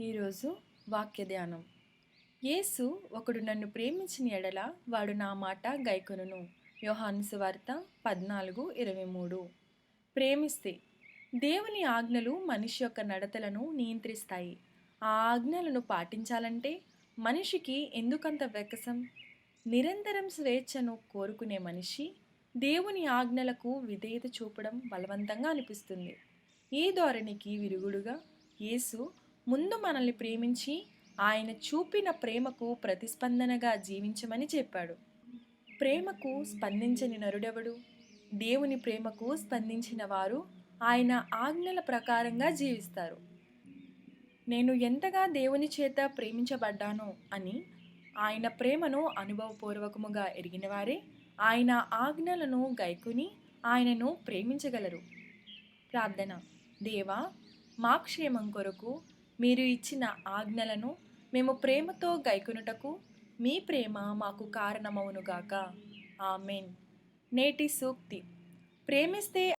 ఈరోజు వాక్య ధ్యానం యేసు ఒకడు నన్ను ప్రేమించిన ఎడల వాడు నా మాట గైకొనును. వ్యూహాన్సు వార్త పద్నాలుగు ఇరవై మూడు. ప్రేమిస్తే దేవుని ఆజ్ఞలు మనిషి యొక్క నడతలను నియంత్రిస్తాయి. ఆ ఆజ్ఞలను పాటించాలంటే మనిషికి ఎందుకంత వెకసం నిరంతరం స్వేచ్ఛను కోరుకునే మనిషి దేవుని ఆజ్ఞలకు విధేయత చూపడం బలవంతంగా అనిపిస్తుంది. ఈ ధోరణికి విరుగుడుగా యేసు ముందు మనల్ని ప్రేమించి ఆయన చూపిన ప్రేమకు ప్రతిస్పందనగా జీవించమని చెప్పాడు. ప్రేమకు స్పందించని నరుడెవడు? దేవుని ప్రేమకు స్పందించిన వారు ఆయన ఆజ్ఞల ప్రకారంగా జీవిస్తారు. నేను ఎంతగా దేవుని చేత ప్రేమించబడ్డానో అని ఆయన ప్రేమను అనుభవపూర్వకముగా ఎరిగినవారే ఆయన ఆజ్ఞలను గైకుని ఆయనను ప్రేమించగలరు. ప్రార్థన. దేవా మా క్షేమం కొరకు మీరు ఇచ్చిన ఆజ్ఞలను మేము ప్రేమతో గైకొనుటకు మీ ప్రేమ మాకు కారణమవునుగాక. ఆమెన్. నేటి సూక్తి. ప్రేమిస్తే